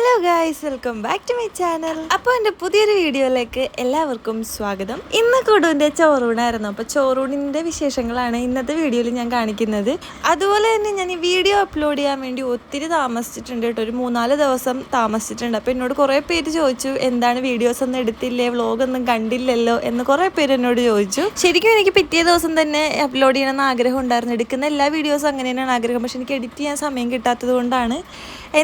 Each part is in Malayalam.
Hello guys welcome back to my channel അപ്പോൾ എന്റെ പുതിയൊരു വീഡിയോയിലേക്ക് എല്ലാവർക്കും സ്വാഗതം. ഇന്ന് കുടുവിന്റെ ചോറൂണായിരുന്നു. അപ്പോൾ ചോറൂണിന്റെ വിശേഷങ്ങളാണ് ഇന്നത്തെ വീഡിയോയിൽ ഞാൻ കാണിക്കുന്നത്. അതുപോലെ തന്നെ ഞാൻ ഈ വീഡിയോ അപ്ലോഡ് ചെയ്യാൻ വേണ്ടി ഒത്തിരി താമസിച്ചിട്ടുണ്ട് കേട്ടോ. ഒരു മൂന്നാൽ ദിവസം താമസിച്ചിട്ടുണ്ട്. അപ്പോൾ എന്നോട് കുറേ പേര് ചോദിച്ചു എന്താണ് വീഡിയോസ് ഒന്നും എടുത്തില്ലേ? വ്ളോഗ് ഒന്നും കണ്ടില്ലല്ലോ? എന്ന് കുറേ പേര് എന്നോട് ചോദിച്ചു. ശരിക്കും എനിക്ക് പിറ്റേ ദിവസം തന്നെ അപ്ലോഡ് ചെയ്യണമെന്ന് ആഗ്രഹം ഉണ്ടായിരുന്നു. എടുക്കുന്ന എല്ലാ വീഡിയോസും അങ്ങനെ തന്നെയാണ് ആഗ്രഹം. പക്ഷെ എനിക്ക് എഡിറ്റ് ചെയ്യാൻ സമയം കിട്ടാത്തത് കൊണ്ടാണ്.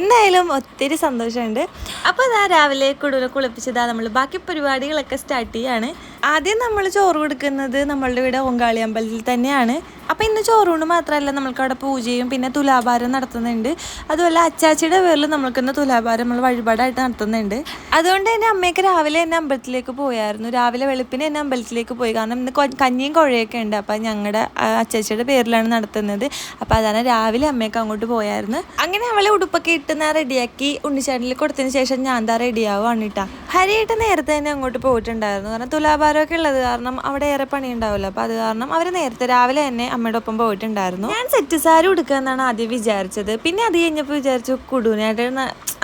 എന്തായാലും ഒത്തിരി സന്തോഷമുണ്ട്. അപ്പോൾ ഇതാ രാവിലെ കുടുതൽ കുളിപ്പിച്ചതാ നമ്മൾ ബാക്കി പരിപാടികളൊക്കെ സ്റ്റാർട്ട് ചെയ്യാണ്. ആദ്യം നമ്മൾ ചോറ് കൊടുക്കുന്നത് നമ്മളുടെ ഇവിടെ ഓങ്കാളി അമ്പലത്തിൽ തന്നെയാണ്. അപ്പോൾ ഇന്ന് ചോറൂണ് മാത്രമല്ല നമ്മൾക്ക് അവിടെ പൂജയും പിന്നെ തുലാഭാരം നടത്തുന്നുണ്ട്. അതുപോലെ അച്ചാച്ചിയുടെ പേരിൽ നമ്മൾക്കിന്ന് തുലാഭാരം നമ്മൾ വഴിപാടായിട്ട് നടത്തുന്നുണ്ട്. അതുകൊണ്ട് തന്നെ അമ്മയൊക്കെ രാവിലെ തന്നെ അമ്പലത്തിലേക്ക് പോയായിരുന്നു. രാവിലെ വെളുപ്പിന് തന്നെ അമ്പലത്തിലേക്ക് പോയി. കാരണം ഇന്ന് കഞ്ഞിയും കുഴയൊക്കെ ഉണ്ട്. അപ്പോൾ ഞങ്ങളുടെ അച്ചാച്ചിയുടെ പേരിലാണ് നടത്തുന്നത്. അപ്പോൾ അതാണ് രാവിലെ അമ്മയൊക്കെ അങ്ങോട്ട് പോയായിരുന്നു. അങ്ങനെ അവളെ ഉടുപ്പൊക്കെ ഇട്ട് ഞാൻ റെഡിയാക്കി ഉണ്ണിച്ചാട്ടിൽ കൊടുത്തതിന് ശേഷം ഞാൻ എന്താ റെഡിയാവുകയാണ് കേട്ടാ ഹരിയായിട്ട് നേരത്തെ തന്നെ അങ്ങോട്ട് പോയിട്ടുണ്ടായിരുന്നു. കാരണം തുലാഭാരമൊക്കെ ഉള്ളത് കാരണം അവിടെ ഏറെ പണി ഉണ്ടാവില്ല അപ്പോൾ അത് കാരണം അവർ നേരത്തെ രാവിലെ തന്നെ അമ്മയുടെ ഒപ്പം പോയിട്ടുണ്ടായിരുന്നു. ഞാൻ സെറ്റ് സാരി ഉടുക്കുക എന്നാണ് ആദ്യം വിചാരിച്ചത്. പിന്നെ അത് കഴിഞ്ഞപ്പോൾ വിചാരിച്ചു കുടുവിനായിട്ട്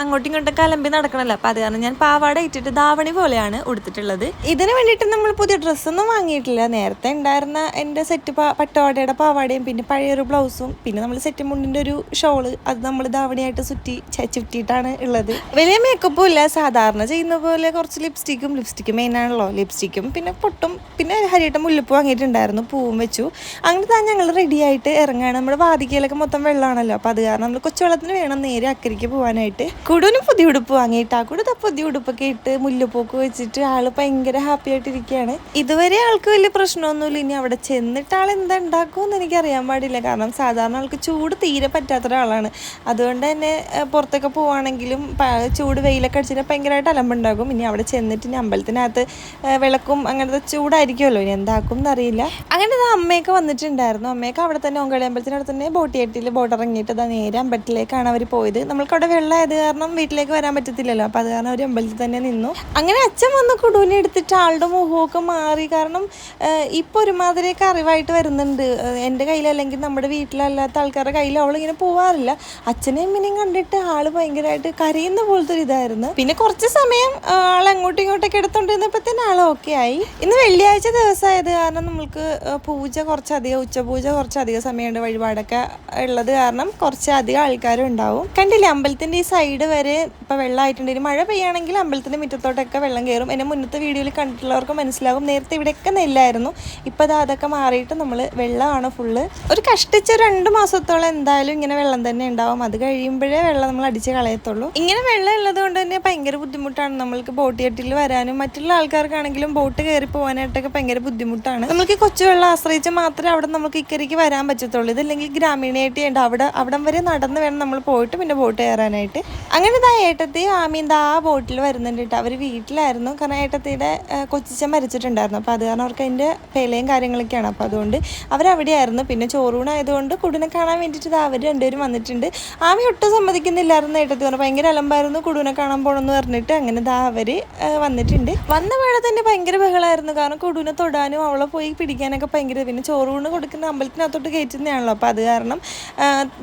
അങ്ങോട്ടും ഇങ്ങോട്ടും കലമ്പി നടക്കണമല്ലോ അപ്പോൾ അത് കാരണം ഞാൻ പാവാട ഇട്ടിട്ട് ധാവണി പോലെയാണ് ഉടുത്തിട്ടുള്ളത്. ഇതിന് വേണ്ടിയിട്ട് നമ്മൾ പുതിയ ഡ്രസ്സൊന്നും വാങ്ങിയിട്ടില്ല. നേരത്തെ ഉണ്ടായിരുന്ന എന്റെ സെറ്റ് പട്ടവാടയുടെ പാവാടയും പിന്നെ പഴയൊരു ബ്ലൗസും പിന്നെ നമ്മൾ സെറ്റ് മുണ്ടിന്റെ ഒരു ഷോൾ അത് നമ്മൾ ധാവണിയായിട്ട് ചുറ്റി ചുറ്റിയിട്ടാണ് ഉള്ളത്. വലിയ മേക്കപ്പും ഇല്ല. സാധാരണ ചെയ്യുന്ന പോലെ കുറച്ച് ലിപ്സ്റ്റിക്കും ലിപ്സ്റ്റിക്കും മെയിൻ ആണല്ലോ. ലിപ്സ്റ്റിക്കും പിന്നെ പൊട്ടും. പിന്നെ ഹരിയേട്ട മുല്ലപ്പൂ വാങ്ങിയിട്ടുണ്ടായിരുന്നു പൂവും വെച്ചു. അങ്ങനെ താൻ ഞങ്ങൾ റെഡി ആയിട്ട് ഇറങ്ങുകയാണ് നമ്മുടെ വാതിക്കയിലൊക്കെ മൊത്തം വെള്ളമാണല്ലോ. അപ്പോൾ അത് കാരണം നമ്മൾ കൊച്ചുവെള്ളത്തിന് വേണം നേരെ അക്കരിക്ക് പോകാനായിട്ട് കുടുവിനും പുതിയ ഉടുപ്പ് വാങ്ങിയിട്ട്. ആ കൂടെ പുതിയ ഉടുപ്പൊക്കെ ഇട്ട് മുല്ലപ്പൂക്ക് വെച്ചിട്ട് ആൾ ഭയങ്കര ഹാപ്പി ആയിട്ടിരിക്കുകയാണ്. ഇതുവരെ ആൾക്ക് വലിയ പ്രശ്നമൊന്നുമില്ല. ഇനി അവിടെ ചെന്നിട്ട് ആൾ എന്താ ഉണ്ടാക്കുമെന്ന് എനിക്ക് അറിയാൻ പാടില്ല. കാരണം സാധാരണ ആൾക്ക് ചൂട് തീരെ പറ്റാത്ത ഒരാളാണ്. അതുകൊണ്ട് തന്നെ പുറത്തൊക്കെ പോവാണെങ്കിലും പ- ചൂട് വെയിലൊക്കെ അടിച്ചിട്ട് ഭയങ്കരമായിട്ട് അലമ്പുണ്ടാകും. ഇനി അവിടെ ചെന്നിട്ട് ഇനി അമ്പലത്തിനകത്ത് വിളക്കും അങ്ങനത്തെ ചൂടായിരിക്കുമല്ലോ ഇനി എന്താക്കും എന്നറിയില്ല. അങ്ങനെ ഇത് അമ്മയൊക്കെ വന്നിട്ടുണ്ടായിരുന്നു. അമ്മയൊക്കെ അവിടെ തന്നെ ഒങ്കളി അമ്പലത്തിനവിടെ തന്നെ ബോട്ട് കെട്ടിയിൽ ബോട്ട് ഇറങ്ങിയിട്ട് അത് നേരെ അമ്പലത്തിലേക്കാണ് അവർ പോയത്. നമ്മൾക്ക് അവിടെ വെള്ളമായത് കാരണം വീട്ടിലേക്ക് വരാൻ പറ്റത്തില്ലല്ലോ. അപ്പോൾ അത് കാരണം അവർ അമ്പലത്തിൽ തന്നെ നിന്നു. അങ്ങനെ അച്ഛൻ വന്ന് കുടുവിനെ എടുത്തിട്ട് ആളുടെ മുഖമൊക്കെ മാറി. കാരണം ഇപ്പോൾ ഒരുമാതിരിയൊക്കെ അറിവായിട്ട് വരുന്നുണ്ട്. എന്റെ കയ്യിലല്ലെങ്കിൽ നമ്മുടെ വീട്ടിലല്ലാത്ത ആൾക്കാരുടെ കയ്യിൽ അവളിങ്ങനെ പോവാറില്ല. അച്ഛനെയും അമ്മനെയും കണ്ടിട്ട് ആൾ ഭയങ്കരമായിട്ട് കരയുന്ന പോലത്തെ ഒരു ഇതായിരുന്നു. പിന്നെ കുറച്ച് സമയം ആൾ അങ്ങോട്ടും ഇങ്ങോട്ടൊക്കെ എടുത്തോണ്ടിരുന്നപ്പോൾ തന്നെ ആൾ ഓക്കെ ആയി. ഇന്ന് വെള്ളിയാഴ്ച ദിവസമായത് കാരണം നമ്മൾക്ക് ആ, പൂജ കുറച്ചധികം ഉച്ചപൂജ കുറച്ചധികം സമയമുണ്ട് വഴിപാടൊക്കെ ഉള്ളത് കാരണം കുറച്ചധികം ആൾക്കാരും ഉണ്ടാവും. കണ്ടില്ലേ അമ്പലത്തിന്റെ ഈ സൈഡ് വരെ ഇപ്പൊ വെള്ളമായിട്ടുണ്ട്. ഇനി മഴ പെയ്യാണെങ്കിൽ അമ്പലത്തിന്റെ മുറ്റത്തോട്ടൊക്കെ വെള്ളം കയറും. എന്നെ മുന്നത്തെ വീഡിയോയിൽ കണ്ടിട്ടുള്ളവർക്ക് മനസ്സിലാകും. നേരത്തെ ഇവിടെയൊക്കെ നെല്ലായിരുന്നു. ഇപ്പൊ അതൊക്കെ മാറിയിട്ട് നമ്മൾ വെള്ളമാണ് ഫുള്ള് ഒരു കഷ്ടിച്ച രണ്ട് മാസത്തോളം എന്തായാലും ഇങ്ങനെ വെള്ളം തന്നെ ഉണ്ടാവും. അത് കഴിയുമ്പോഴേ വെള്ളം നമ്മൾ അടിച്ച് കളയത്തുള്ളൂ. ഇങ്ങനെ വെള്ളം ഉള്ളത് കൊണ്ട് തന്നെ ഭയങ്കര ബുദ്ധിമുട്ടാണ്. നമ്മൾക്ക് ബോട്ട് കെട്ടിൽ വരാനും മറ്റുള്ള ആൾക്കാർക്കാണെങ്കിലും ബോട്ട് കയറി പോകാനായിട്ടൊക്കെ ഭയങ്കര ബുദ്ധിമുട്ടാണ്. നമുക്ക് കൊച്ചു വെള്ളം ആശ്രയിച്ച് മാത്രമേ അവിടെ നമുക്ക് ഇക്കരയ്ക്ക് വരാൻ പറ്റത്തുള്ളൂ. ഇതല്ലെങ്കിൽ ഗ്രാമീണയായിട്ട് ഉണ്ട് അവിടെ അവിടം വരെ നടന്ന് വേണം നമ്മൾ പോയിട്ട് പിന്നെ ബോട്ട് കയറാനായിട്ട്. അങ്ങനെ ഇതാ ഏട്ടത്തി ആമീൻ ദാ ആ ബോട്ടിൽ വരുന്നുണ്ട് കേട്ടോ. അവർ വീട്ടിലായിരുന്നു. കാരണം ഏട്ടത്തിയുടെ കൊച്ചിച്ചൻ മരിച്ചിട്ടുണ്ടായിരുന്നു. അപ്പോൾ അത് കാരണം അവർക്ക് അതിന്റെ പേലയും കാര്യങ്ങളൊക്കെയാണ്. അപ്പോൾ അതുകൊണ്ട് അവരവിടെയായിരുന്നു. പിന്നെ ചോറൂണായതുകൊണ്ട് കുടുനെ കാണാൻ വേണ്ടിയിട്ട് ദാ അവർ രണ്ടുപേരും വന്നിട്ടുണ്ട്. ആമി ഒട്ടും സമ്മതിക്കുന്നില്ലായിരുന്നു ഏട്ടത്തി. പറഞ്ഞു ഭയങ്കര അലമ്പായിരുന്നു കുടുനെ കാണാൻ പോകണമെന്ന് പറഞ്ഞിട്ട് അങ്ങനെ ദാ അവർ വന്നിട്ടുണ്ട്. വന്ന വേള തന്നെ ഭയങ്കര ബഹളമായിരുന്നു കാരണം കൊടുവിനെ തൊടാനും അവളെ പോയി പിടിക്കാനൊക്കെ ഭയങ്കര പിന്നെ ചോറൂണ് കൊടുക്കുന്ന അമ്പലത്തിനകത്തോട്ട് കയറ്റുന്നതാണല്ലോ. അപ്പോൾ അത് കാരണം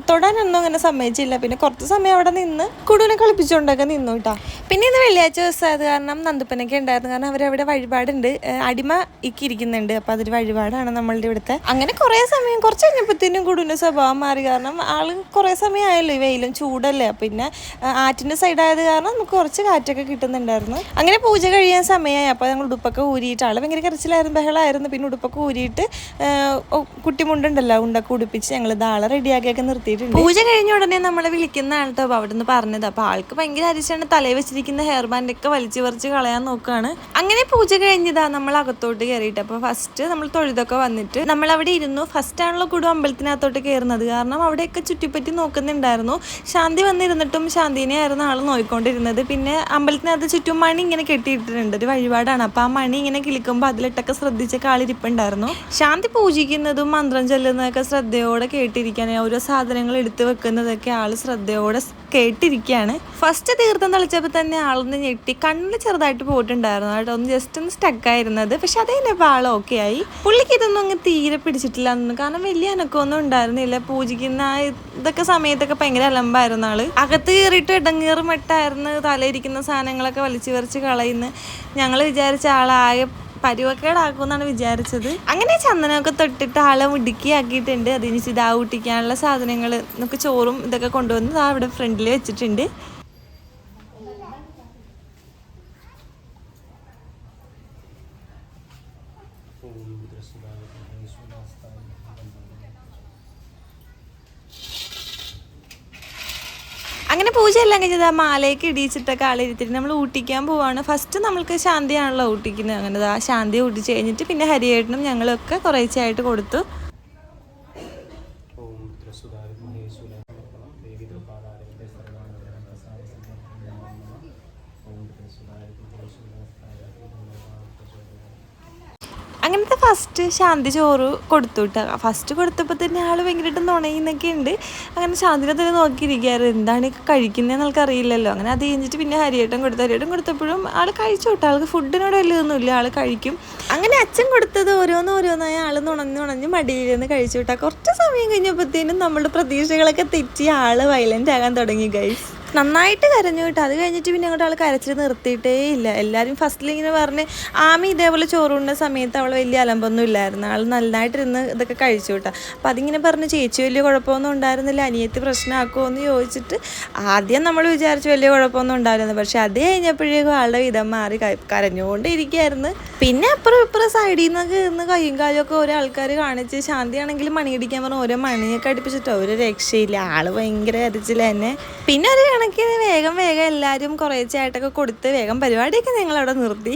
തൊടാനൊന്നും അങ്ങനെ സമ്മതിച്ചില്ല. പിന്നെ കുറച്ച് സമയം അവിടെ നിന്ന് കുടുവിനെ കളിപ്പിച്ചുകൊണ്ടൊക്കെ നിന്നു കേട്ടോ. പിന്നെ ഇന്ന് വെള്ളിയാഴ്ച ദിവസമായത് കാരണം നന്ദുപ്പനൊക്കെ ഉണ്ടായിരുന്നു. കാരണം അവരവിടെ വഴിപാടുണ്ട്. അടിമ ഇക്കി ഇരിക്കുന്നുണ്ട്. അപ്പോൾ അതൊരു വഴിപാടാണ് നമ്മളുടെ ഇവിടുത്തെ. അങ്ങനെ കുറേ സമയം കുറച്ച് കഴിഞ്ഞപ്പോഴത്തേനും കുടുവിന്റെ സ്വഭാവം മാറി. കാരണം ആൾ കുറേ സമയം ആയല്ലോ ഈ വെയിലും ചൂടല്ലേ. പിന്നെ ആറ്റിന്റെ സൈഡായത് കാരണം നമുക്ക് കുറച്ച് കാറ്റൊക്കെ കിട്ടുന്നുണ്ടായിരുന്നു. അങ്ങനെ പൂജ കഴിയാൻ സമയമായി. അപ്പോൾ ഞങ്ങൾ ഉടുപ്പൊക്കെ ഊരിയിട്ട് ആൾ ഭയങ്കര കരച്ചിലായിരുന്നു ബഹളമായിരുന്നു പിന്നെ ഉടുപ്പൊക്കെ ഊരിയിട്ട് കുട്ടി കുട്ടിമുണ്ടുണ്ടല്ലോ ഉണ്ടൊക്കെ ഉടുപ്പിച്ച് ഞങ്ങൾ ദാളെ റെഡിയാക്കിയൊക്കെ നിർത്തിയിട്ടുണ്ട്. പൂജ കഴിഞ്ഞ ഉടനെ നമ്മളെ വിളിക്കുന്ന ആൾട്ടോ അവിടെ നിന്ന് പറഞ്ഞത്. അപ്പോൾ ആൾക്ക് ഭയങ്കര അരിച്ചാണ് തലയിൽ വെച്ചിരിക്കുന്ന ഹെയർ ബാൻഡ് ഒക്കെ വലിച്ചു പറിച്ച് കളയാൻ നോക്കുകയാണ് അങ്ങനെ പൂജ കഴിഞ്ഞതാ നമ്മൾ അകത്തോട്ട് കയറിയിട്ട്. അപ്പോൾ ഫസ്റ്റ് നമ്മൾ തൊഴുതൊക്കെ വന്നിട്ട് നമ്മൾ അവിടെ ഇരുന്നു. ഫസ്റ്റ് ആണല്ലോ കൂടും അമ്പലത്തിനകത്തോട്ട് കയറുന്നത്. കാരണം അവിടെയൊക്കെ ചുറ്റിപ്പറ്റി നോക്കുന്നുണ്ടായിരുന്നു. ശാന്തി വന്നിരുന്നിട്ടും ശാന്തിനെ ആയിരുന്നു ആൾ നോക്കിക്കൊണ്ടിരുന്നത് പിന്നെ അമ്പലത്തിനകത്ത് ചുറ്റും മണി ഇങ്ങനെ കെട്ടിയിട്ടിട്ടുണ്ട്. ഒരു വഴിപാടാണ്. അപ്പോൾ ആ മണി കിളിക്കുമ്പോൾ അതിലിട്ടൊക്കെ ശ്രദ്ധിച്ച ആളിരിപ്പുണ്ടായിരുന്നു ശാന്തി പൂജിക്കുന്നതും മന്ത്രം ചൊല്ലുന്നതൊക്കെ ശ്രദ്ധയോടെ കേട്ടിരിക്കാൻ ഓരോ സാധനങ്ങൾ എടുത്തു വെക്കുന്നതൊക്കെ ആൾ ശ്രദ്ധയോടെ കേട്ടിരിക്കുകയാണ് ഫസ്റ്റ് തീർത്ഥം തളിച്ചപ്പോൾ തന്നെ ആളൊന്ന് ഞെട്ടി കണ്ണിൽ ചെറുതായിട്ട് പോയിട്ടുണ്ടായിരുന്നു. കേട്ടോ ഒന്ന് ജസ്റ്റ് ഒന്ന് സ്റ്റക്കായിരുന്നത് പക്ഷെ അത് കഴിഞ്ഞപ്പോൾ ആൾ ഓക്കെ ആയി. പുള്ളിക്ക് ഇതൊന്നും അങ്ങ് തീരെ പിടിച്ചിട്ടില്ല എന്ന് കാരണം വലിയ അനക്കമൊന്നും ഉണ്ടായിരുന്നില്ല. പൂജിക്കുന്ന ഇതൊക്കെ സമയത്തൊക്കെ ഭയങ്കര അലമ്പായിരുന്നു ആൾ. അകത്ത് കയറിയിട്ട് ഇടങ്ങേറും മെട്ടായിരുന്നു തലയിരിക്കുന്ന സാധനങ്ങളൊക്കെ വലിച്ചു വരച്ച് കളയുന്നു ഞങ്ങൾ വിചാരിച്ച ആളാകെ പരുവക്കേടാക്കുമെന്നാണ് വിചാരിച്ചത്. അങ്ങനെ ചന്ദനമൊക്കെ തൊട്ടിട്ട് ആളെ മുടുക്കി ആക്കിയിട്ടുണ്ട് അതിന് ഇതാ ഊട്ടിക്കാനുള്ള സാധനങ്ങൾ നമുക്ക് ചോറും ഇതൊക്കെ കൊണ്ടുവന്ന് ദാ ഇവിടെ ഫ്രണ്ടിൽ വെച്ചിട്ടുണ്ട്. അങ്ങനെ പൂജ എല്ലാം കഴിഞ്ഞത് ആ മാലയൊക്കെ ഇടിയിച്ചിട്ടൊക്കെ ആളിരുത്തിട്ട് നമ്മൾ ഊട്ടിക്കാൻ പോവാണ്. ഫസ്റ്റ് നമ്മൾക്ക് ശാന്തിയാണല്ലോ ഊട്ടിക്കുന്നത്. അങ്ങനെ ആ ശാന്തി ഊട്ടിച്ച് കഴിഞ്ഞിട്ട് പിന്നെ ഹരിയേട്ടനും ഞങ്ങളൊക്കെ കുറേശ്ശായിട്ട് കൊടുത്തു. അങ്ങനത്തെ ഫസ്റ്റ് ശാന്തി ചോറ് കൊടുത്തു കേട്ടോ ഫസ്റ്റ് കൊടുത്തപ്പോൾ തന്നെ ആൾ ഭയങ്കരമായിട്ട് നുണയുന്നൊക്കെ ഉണ്ട്. അങ്ങനെ ശാന്തിനെ തന്നെ നോക്കിയിരിക്കുകയായിരുന്നു. എന്താണ് കഴിക്കുന്നതെന്ന് ആൾക്ക് അറിയില്ലല്ലോ. അങ്ങനെ അത് കഴിഞ്ഞിട്ട് പിന്നെ ഹരിയേട്ടൻ കൊടുത്തു. ഹരിയേട്ടൻ കൊടുത്തപ്പോഴും ആൾ കഴിച്ചു കേട്ടോ ആൾക്ക് ഫുഡിനോട് വലിയതൊന്നുമില്ല ആൾ കഴിക്കും. അങ്ങനെ അച്ഛൻ കൊടുത്തത് ഓരോന്ന് ഓരോന്നായി ആൾ നുണഞ്ഞ് നുണഞ്ഞ് മടിയിലിരുന്ന് കഴിച്ചു വിട്ടാൽ കുറച്ച് സമയം കഴിഞ്ഞപ്പോഴത്തേനും നമ്മുടെ പ്രതീക്ഷകളൊക്കെ തെറ്റി ആൾ വയലന്റ് ആകാൻ തുടങ്ങി ഗൈസ് നന്നായിട്ട് കരഞ്ഞു കേട്ടോ. അത് കഴിഞ്ഞിട്ട് പിന്നെ അങ്ങോട്ട് ആൾ കരച്ചിൽ നിർത്തിയിട്ടേ ഇല്ല. എല്ലാവരും ഫസ്റ്റിൽ ഇങ്ങനെ പറഞ്ഞ് ആമി ഇതേപോലെ ചോറുണ്ട സമയത്ത് അവൾ വലിയ അലമ്പൊന്നും ഇല്ലായിരുന്നു. ആൾ നന്നായിട്ടിരുന്ന് ഇതൊക്കെ കഴിച്ചു കേട്ടോ. അപ്പം അതിങ്ങനെ പറഞ്ഞ് ചേച്ചി വലിയ കുഴപ്പമൊന്നും ഉണ്ടായിരുന്നില്ല. അനിയത്തി പ്രശ്നമാക്കുമോ എന്ന് ചോദിച്ചിട്ട് ആദ്യം നമ്മൾ വിചാരിച്ചു വലിയ കുഴപ്പമൊന്നും ഉണ്ടായിരുന്നു പക്ഷേ അത് കഴിഞ്ഞപ്പോഴേക്കും ആളുടെ വിധം മാറി കരഞ്ഞുകൊണ്ടിരിക്കുകയായിരുന്നു. കരഞ്ഞുകൊണ്ട് പിന്നെ അപ്പുറം ഇപ്പുറം സൈഡിൽ നിന്നൊക്കെ ഇരുന്ന് കയ്യും കാലും ഒക്കെ ഓരോ ആൾക്കാർ കാണിച്ച് ശാന്തിയാണെങ്കിൽ മണി അടിക്കാൻ പറഞ്ഞ് ഓരോ മണിയൊക്കെ അടുപ്പിച്ചിട്ട് ഒരു രക്ഷയില്ല. ആൾ ഭയങ്കര കരച്ചില്ല തന്നെ. പിന്നെ ഒരു കണക്കിന് വേഗം വേഗം എല്ലാവരും കുറേ ചേട്ടൊക്കെ കൊടുത്ത് വേഗം പരിപാടിയൊക്കെ ഞങ്ങൾ അവിടെ നിർത്തി.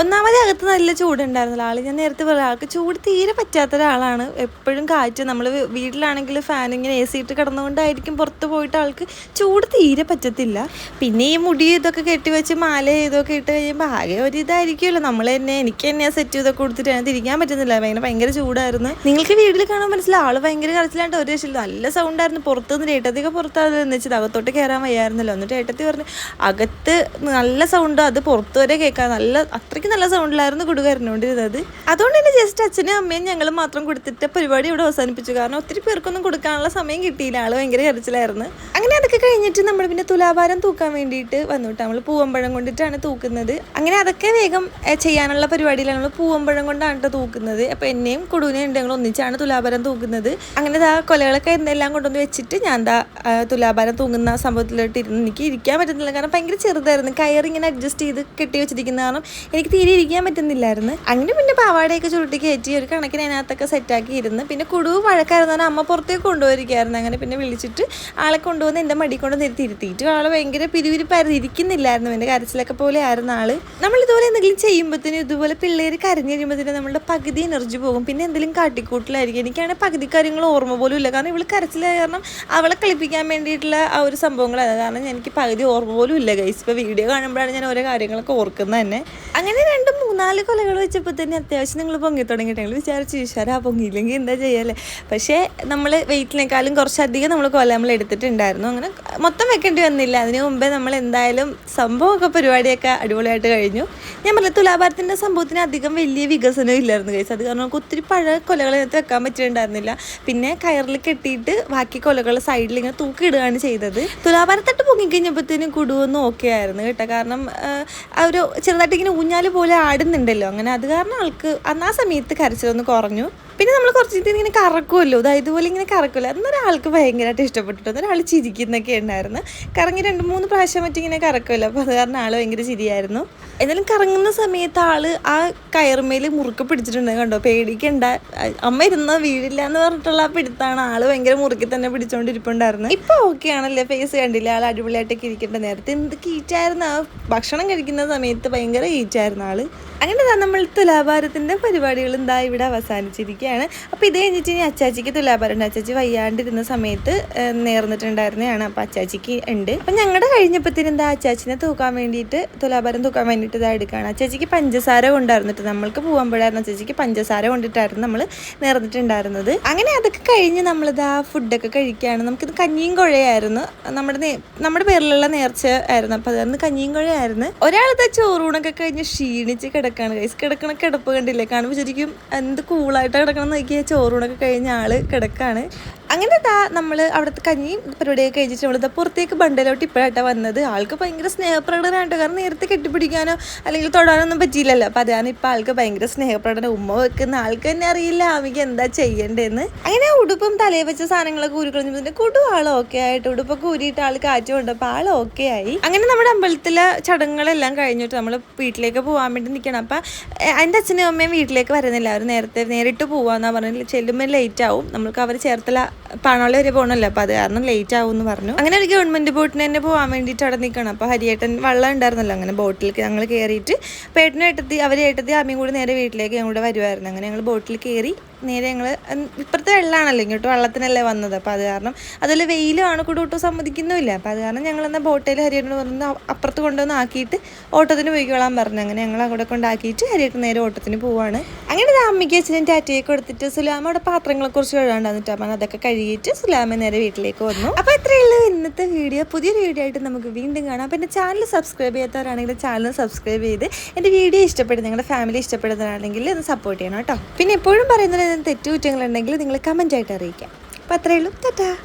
ഒന്നാമത് അകത്ത് നല്ല ചൂടുണ്ടായിരുന്നില്ല. ആൾ ഞാൻ നേരത്തെ പറഞ്ഞ ആൾക്ക് ചൂട് തീരെ പറ്റാത്ത ഒരാളാണ് എപ്പോഴും കാറ്റ് നമ്മൾ വീട്ടിലാണെങ്കിൽ ഫാൻ ഇങ്ങനെ എ സി ഇട്ട് കിടന്നുകൊണ്ടായിരിക്കും പുറത്ത് പോയിട്ട് ആൾക്ക് ചൂട് തീരെ പറ്റത്തില്ല. പിന്നെ ഈ മുടി ഇതൊക്കെ കെട്ടിവെച്ച് മാല ഇതൊക്കെ ഇട്ട് കഴിയുമ്പോൾ ആകെ ഒരു ഇതായിരിക്കുമല്ലോ. നമ്മൾ തന്നെ എനിക്ക് തന്നെ സെറ്റ് ചെയ്തൊക്കെ കൊടുത്തിട്ട് അതിനകത്ത് ഇരിക്കാൻ പറ്റുന്നില്ല. ഭയങ്കര ഭയങ്കര ചൂടായിരുന്നു. നിങ്ങൾക്ക് വീട്ടിൽ കാണാൻ മനസ്സിലാവും ആൾ ഭയങ്കര കരച്ചിലാണ്ട് ഒരു രക്ഷയില്ല. നല്ല സൗണ്ടായിരുന്നു പുറത്തുനിന്ന് നിന്ന് ഏട്ടത്തിയൊക്കെ എന്ന് വെച്ചത് അകത്തോട്ട് കയറാൻ വയ്യായിരുന്നല്ലോ എന്നിട്ട് ഏട്ടത്തി പറഞ്ഞു അകത്ത് നല്ല സൗണ്ട് അത് പുറത്തു വരെ കേൾക്കാൻ നല്ല അത്രയ്ക്ക് നല്ല സൗണ്ടിലായിരുന്നു കുടു കരഞ്ഞുകൊണ്ടിരുന്നത് അതുകൊണ്ട് തന്നെ ജസ്റ്റ് അച്ഛനും അമ്മയും ഞങ്ങൾ മാത്രം കൊടുത്തിട്ട് പരിപാടി ഇവിടെ അവസാനിപ്പിച്ചു. കാരണം ഒത്തിരി പേർക്കൊന്നും കൊടുക്കാനുള്ള സമയം കിട്ടിയില്ല. ആൾ ഭയങ്കര കരച്ചിലായിരുന്നു. അങ്ങനെ അതൊക്കെ കഴിഞ്ഞിട്ട് നമ്മൾ പിന്നെ തുലാഭാരം തൂക്കാൻ വേണ്ടിയിട്ട് വന്നു കേട്ടോ നമ്മൾ പൂവമ്പഴം കൊണ്ടിട്ടാണ് തൂക്കുന്നത്. അങ്ങനെ അതൊക്കെ വേഗം ചെയ്യാനുള്ള പരിപാടിയിലാണ് നമ്മൾ പൂവമ്പഴം കൊണ്ടാണ് കേട്ടോ തൂക്കുന്നത്. അപ്പോൾ എന്നെയും കുടുവിനെയും ഉണ്ട് ഞങ്ങൾ ഒന്നിച്ചാണ് തുലാഭാരം തൂക്കുന്നത്. അങ്ങനെ ആ കൊലകളൊക്കെ എന്തെല്ലാം കൊണ്ടുവന്ന് വെച്ചിട്ട് ഞാൻ എന്താ തുലാഭാരം തൂങ്ങുന്ന സംഭവത്തിലോട്ട് ഇരുന്ന് എനിക്ക് ഇരിക്കാൻ പറ്റുന്നില്ല. കാരണം ഭയങ്കര ചെറുതായിരുന്നു. കയർ ഇങ്ങനെ അഡ്ജസ്റ്റ് ചെയ്ത് കെട്ടി വെച്ചിരിക്കുന്ന കാരണം എനിക്ക് തീരെ ഇരിക്കാൻ പറ്റുന്നില്ലായിരുന്നു. അങ്ങനെ പിന്നെ പാവാടയൊക്കെ ചുരുട്ടി കയറ്റി ഒരു കണക്കിന് അതിനകത്തൊക്കെ സെറ്റാക്കി ഇരുന്ന് പിന്നെ കുടുവ് വഴക്കായിരുന്നു. അമ്മ പുറത്തേക്ക് കൊണ്ടുപോയിരിക്കുകയായിരുന്നു അങ്ങനെ പിന്നെ വിളിച്ചിട്ട് ആളെ കൊണ്ടുവന്ന് എന്റെ മടി കൊണ്ട് നിർത്തി ഇരുത്തിയിട്ട് ആൾ ഭയങ്കര പിരിവിരിപ്പായിരുന്നു. ഇരിക്കുന്നില്ലായിരുന്നു എന്റെ കരച്ചിലൊക്കെ പോലെ ആയിരുന്നു ആൾ. നമ്മൾ ഇതുപോലെ എന്തെങ്കിലും ചെയ്യുമ്പോഴത്തേനും ഇതുപോലെ പിള്ളേർ കരഞ്ഞു കഴിയുമ്പോഴത്തേനും നമ്മുടെ പകുതി എനർജി പോകും. പിന്നെ എന്തെങ്കിലും കാട്ടിക്കൂട്ടിലായിരിക്കും. എനിക്കാണെങ്കിൽ പകുതി കാര്യങ്ങൾ ഓർമ്മ പോലും ഇല്ല. കാരണം ഇവൾ കരച്ചിലായ കാരണം അവളെ കളിപ്പിക്കാൻ വേണ്ടിയിട്ടുള്ള ആ ഒരു സംഭവങ്ങളാണ് കാരണം എനിക്ക് പകുതി ഓർമ്മ പോലും ഇല്ല ഗൈസ് ഇപ്പോൾ വീഡിയോ കാണുമ്പോഴാണ് ഞാൻ ഓരോ കാര്യങ്ങളൊക്കെ ഓർക്കുന്നത് തന്നെ. അങ്ങനെ രണ്ട് മൂന്നാൽ കൊലകൾ വെച്ചപ്പോൾ തന്നെ അത്യാവശ്യം നിങ്ങൾ പൊങ്ങി തുടങ്ങിയിട്ട് ഞങ്ങൾ വിചാരിച്ചു ഈശ്വരാ പൊങ്ങിയില്ലെങ്കിൽ എന്താ ചെയ്യല്ലേ പക്ഷേ നമ്മൾ വെയിറ്റിനേക്കാളും കുറച്ചധികം നമ്മൾ കൊല നമ്മൾ എടുത്തിട്ടുണ്ടായിരുന്നു. അങ്ങനെ മൊത്തം വെക്കേണ്ടി വന്നില്ല. അതിനു മുമ്പേ നമ്മൾ എന്തായാലും സംഭവമൊക്കെ പരിപാടിയൊക്കെ അടിപൊളിയായിട്ട് കഴിഞ്ഞു. ഞാൻ പറഞ്ഞ തുലാഭാരത്തിന്റെ സംഭവത്തിന് അധികം വലിയ വികസനം ഇല്ലായിരുന്നു ഗൈസ് അത് കാരണം നമുക്ക് ഒത്തിരി പഴയ കൊലകൾ അതിനകത്ത് വെക്കാൻ പറ്റിയിട്ടുണ്ടായിരുന്നില്ല. പിന്നെ കയറിൽ കെട്ടിയിട്ട് ബാക്കി കൊലകൾ സൈഡിൽ ഇങ്ങനെ തൂക്കിയിടുകയാണ് ചെയ്തത്. തുലാഭാരത്തട്ട് പൊങ്ങിക്കഴിഞ്ഞപ്പോഴത്തേനും കുടുവെന്ന് ഓക്കെ ആയിരുന്നു കേട്ടോ. കാരണം ഒരു ചെറുതായിട്ട് ഇങ്ങനെ ഊഞ്ഞാൽ പോലെ ആടുന്നുണ്ടല്ലോ. അങ്ങനെ അത് കാരണം ആൾക്ക് അന്ന് ആ സമയത്ത് കരച്ചിലൊന്ന് കുറഞ്ഞു. പിന്നെ നമ്മൾ കുറച്ച് ഇത് ഇങ്ങനെ കറക്കുമല്ലോ അതായത് ഇതുപോലെ ഇങ്ങനെ കറക്കുമല്ലോ അന്നൊരാൾക്ക് ഭയങ്കരമായിട്ട് ഇഷ്ടപ്പെട്ടിട്ട് ഒരാൾ ചിരിക്കുന്നൊക്കെ ഉണ്ടായിരുന്നു. കറങ്ങി രണ്ട് മൂന്ന് പ്രാവശ്യം മറ്റും ഇങ്ങനെ കറക്കുമല്ലോ അപ്പോൾ അത് കാരണം ആൾ ഭയങ്കര ചിരിയായിരുന്നു. എന്നാലും കറങ്ങുന്ന സമയത്ത് ആൾ ആ കയർമേൽ മുറുക്ക് പിടിച്ചിട്ടുണ്ട്. കണ്ടോ? പേടിക്കണ്ട. അമ്മ ഇരുന്ന? വീടില്ല എന്ന് പറഞ്ഞിട്ടുള്ള ആ പിടുത്താണ്. ആൾ ഭയങ്കര മുറുക്കി തന്നെ പിടിച്ചോണ്ടിരിപ്പുണ്ടായിരുന്നു. ഇപ്പൊ ഓക്കെ ആണല്ലേ ഫേസ് കണ്ടില്ല? ആൾ അടിപൊളിയായിട്ടൊക്കെ ഇരിക്കേണ്ട? നേരത്തെ എന്ത് കീറ്റായിരുന്നു? ആ ഭക്ഷണം കഴിക്കുന്ന സമയത്ത് ഭയങ്കര കീറ്റായിരുന്നു ആൾ. അങ്ങനെ നമ്മൾ തുലാഭാരത്തിന്റെ പരിപാടികൾ എന്താ ഇവിടെ അവസാനിച്ചിരിക്കുകയാണ്. പോവുകയാണ് അപ്പോൾ ഇത് കഴിഞ്ഞിട്ട് ഇനി അച്ചാച്ചിക്ക് തുലാഭാരമുണ്ട് അച്ചാച്ചി വയ്യാണ്ടിരുന്ന സമയത്ത് നേർന്നിട്ടുണ്ടായിരുന്നതാണ്. അപ്പോൾ അച്ചാച്ചിക്ക് ഉണ്ട്. അപ്പം ഞങ്ങളുടെ കഴിഞ്ഞപ്പോഴത്തേന് എന്താ അച്ചാച്ചിനെ തൂക്കാൻ വേണ്ടിയിട്ട് തുലാഭാരം തൂക്കാൻ വേണ്ടിയിട്ട് ഇതാ എടുക്കുകയാണ് അച്ചാച്ചിക്ക് പഞ്ചസാര കൊണ്ടായിരുന്നിട്ട് നമ്മൾക്ക് പോകുമ്പോഴായിരുന്നു അച്ചാച്ചിക്ക് പഞ്ചസാര കൊണ്ടിട്ടായിരുന്നു നമ്മൾ നേർന്നിട്ടുണ്ടായിരുന്നത്. അങ്ങനെ അതൊക്കെ കഴിഞ്ഞ് നമ്മളിതാ ഫുഡൊക്കെ കഴിക്കുകയാണ് നമുക്കിത് കഞ്ഞിയും കുഴയായിരുന്നു. നമ്മുടെ നമ്മുടെ പേരിലുള്ള നേർച്ച ആയിരുന്നു. അപ്പോൾ അതായിരുന്നു കഞ്ഞിയും കുഴയായിരുന്നു. ഒരാളത്തെ ചോറൂണൊക്കെ കഴിഞ്ഞ് ക്ഷീണിച്ച് കിടക്കുകയാണ് കൈസ് കിടക്കണ കിടപ്പ് കണ്ടില്ലേ? കാണുമ്പോൾ ശരിക്കും എന്ത് കൂളായിട്ട് കിടക്കണം എന്ന് നോക്കിയാൽ ചോറൂണൊക്കെ കഴിഞ്ഞ ആൾ കിടക്കാണ്. അങ്ങനെ താ നമ്മൾ അവിടുത്തെ കഞ്ഞിയും പരിപാടിയൊക്കെ കഴിച്ചിട്ട് നമ്മളിതാ പുറത്തേക്ക് ബണ്ടലോട്ട് ഇപ്പോഴായിട്ടാണ് വന്നത്. ആൾക്ക് ഭയങ്കര സ്നേഹപ്രകടനമായിട്ട് കാരണം നേരത്തെ കെട്ടിപ്പിടിക്കാനോ അല്ലെങ്കിൽ തൊടാനോ ഒന്നും പറ്റിയില്ലല്ലോ. അപ്പം അതാണ് ഇപ്പം ആൾക്ക് ഭയങ്കര സ്നേഹപ്രകടനം. ഉമ്മ വെക്കുന്ന ആൾക്ക് തന്നെ അറിയില്ല. ആമിക്ക് എന്താ ചെയ്യേണ്ടതെന്ന് അങ്ങനെ ഉടുപ്പും തലയിൽ വെച്ച സാധനങ്ങളൊക്കെ ഊരിക്കളഞ്ഞപ്പോൾ കുടു ആൾ ഓക്കെ ആയിട്ട്. ഉടുപ്പൊക്കെ ഊരിയിട്ട് ആൾ കാറ്റ് കൊണ്ടപ്പോൾ ആൾ ഓക്കെ ആയി. അങ്ങനെ നമ്മുടെ അമ്പലത്തിലെ ചടങ്ങുകളെല്ലാം കഴിഞ്ഞിട്ട് നമ്മൾ വീട്ടിലേക്ക് പോകാൻ വേണ്ടി നിൽക്കണം അപ്പം എന്റെ അച്ഛനും അമ്മയും വീട്ടിലേക്ക് വരുന്നില്ല. അവർ നേരത്തെ നേരിട്ട് പോകാമെന്നാണ് പറഞ്ഞത് ചെല്ലുമ്പോൾ ലേറ്റ് ആവും. നമ്മൾക്ക് അവർ ചേർത്തല പാണോളി വരെ പോകണമല്ലോ അപ്പോൾ അത് കാരണം ലേറ്റ് ആവും എന്ന് പറഞ്ഞു. അങ്ങനെ ഒരു ഗവൺമെന്റ് ബോട്ടിന് തന്നെ പോകാൻ വേണ്ടിയിട്ട് അവിടെ നിൽക്കണം അപ്പോൾ ഹരിയേട്ടൻ വെള്ളം ഉണ്ടായിരുന്നല്ലോ അങ്ങനെ ബോട്ടിൽ ഞങ്ങൾ കയറിയിട്ട് പേട്ടനും ഏട്ടത്തി അവർ ഏട്ടത്തി അമ്മയും കൂടി നേരെ വീട്ടിലേക്ക് ഞങ്ങളുടെ വരുമായിരുന്നു അങ്ങനെ ഞങ്ങൾ ബോട്ടിൽ കയറി നേരെ ഞങ്ങൾ ഇപ്പോഴത്തെ വെള്ളമാണല്ലോ ഇങ്ങോട്ട് വെള്ളത്തിനല്ലേ വന്നത്. അപ്പോൾ അത് കാരണം അതുപോലെ വെയിലുമാണ് കൂടെ ഒട്ടും സമ്മതിക്കുന്നുമില്ല. അപ്പോൾ അത് കാരണം ഞങ്ങൾ എന്നാൽ ബോട്ടിൽ ഹരിയേട്ടൻ പറഞ്ഞ് അപ്പുറത്ത് കൊണ്ടുവന്ന് ആക്കിയിട്ട് ഓട്ടത്തിന് പോയിക്കോളാൻ പറഞ്ഞു. അങ്ങനെ ഞങ്ങൾ അവിടെ കൊണ്ടാക്കിയിട്ട് ഹരിയേട്ടൻ നേരെ ഓട്ടത്തിന് പോവാണ്. അങ്ങനെ അമ്മയ്ക്ക് അച്ഛനും ടാറ്റയൊക്കെ കൊടുത്തിട്ട് സുലാമ അവിടെ പാത്രങ്ങളെക്കുറിച്ച് എഴുതാണ്ടെന്നിട്ട് അപ്പം അതൊക്കെ കഴുകിയിട്ട് സുലാമ നേരെ വീട്ടിലേക്ക് വന്നു. അപ്പോൾ ഇത്രയേ ഉള്ളൂ ഇന്നത്തെ വീഡിയോ. പുതിയൊരു വീഡിയോ ആയിട്ട് നമുക്ക് വീണ്ടും കാണാം. എന്റെ ചാനൽ സബ്സ്ക്രൈബ് ചെയ്യാത്തവരാണെങ്കിൽ ചാനൽ സബ്സ്ക്രൈബ് ചെയ്ത് എന്റെ വീഡിയോ ഇഷ്ടപ്പെടുന്ന നിങ്ങളുടെ ഫാമിലി ഇഷ്ടപ്പെടുന്നവരാണെങ്കിൽ ഒന്ന് സപ്പോർട്ട് ചെയ്യണം കേട്ടോ. പിന്നെ എപ്പോഴും പറയുന്നത് തെറ്റുകുറ്റങ്ങളുണ്ടെങ്കിൽ നിങ്ങൾ കമന്റായിട്ട് അറിയിക്കാം. അപ്പോൾ അത്രയേ ഉള്ളൂ. ടാറ്റാ.